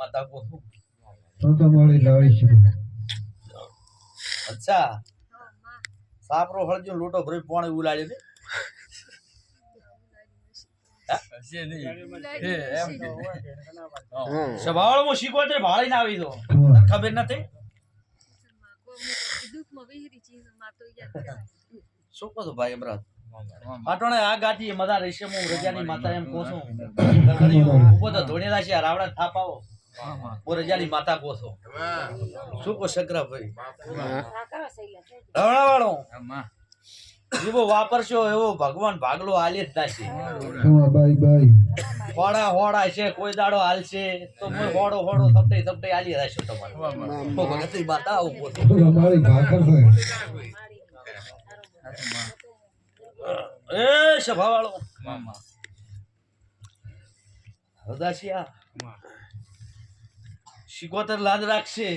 માતા કો તો તો લાવી છે. અચ્છા. સાપરો હળજો લોટો ભરી પાણી ઉલાડી દે સવાળમાં શીખવા ભાળી ના આવી તો ખબર નથી શું કહો ભાઈ અમરાજ આટોણે આ ગાંઠી મદા રહેશે હું રજાની માતા એમ કહું છું. ઊભો તો ધોણેલા છે રાવડા થાપાવો. માતા છું. શું કો શકરા ભાઈ જેવો વાપરશો એવો ભગવાન ભાગલો હાલી જ થશે. હોડા હોડા છે કોઈ દાડો હાલશે તો હું. હોડો હોડો થપટે થપટે હાલી રહેશો તમારે. ભગવતી માતા આવું કહું છું. તો અમારી ભાકર છે એ સભા વાળો હદાશિયા લાજ લાદ રાખશે.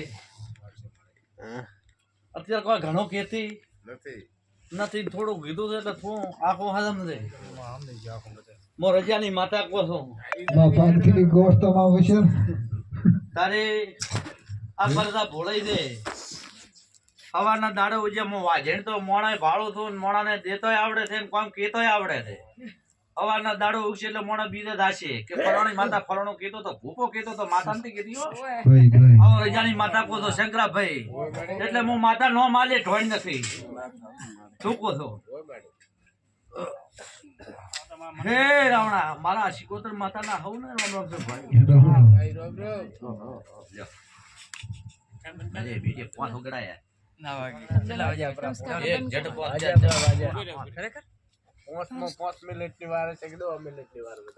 અત્યારે કોઈ ઘણો કેતી નથી. થોડું કીધું છે એટલે થોડું આખો હજમ છે મો રજાની માતા કો છો. માં પાનખીની ગોષ્ટમાં વિશે તારે આ પરદા ભોળાઈ દે. હવાના દાડો ઉજે મો વાજેણ તો મોણાય ભાળો થો ને મોણાને દેતોય આવડે છે ને કોમ કેતોય આવડે છે. હવાના દાડો ઉગશે એટલે મોણા બીજે થશે કે ફલાણી માતા ફલાણો કેતો તો ભૂપો કેતો તો માતા નથી કેતી હો ભાઈ ભાઈ. આવો રજાની માતા કો તો શંકરાભાઈ. એટલે હું માતા નો માલે ઢોળ નથી શું છો. હે રાવણા મારા શિકોતર માતાના હવ ને રામ રામ ભાઈ બીજે પાંચ ઉગડાયા ના વાગે. ચલા વાગે જટ પાંચ વાગે આપણા વાગે ખરેખર પાંચ મિનિટની વાર છે કે દો મિનિટની વાર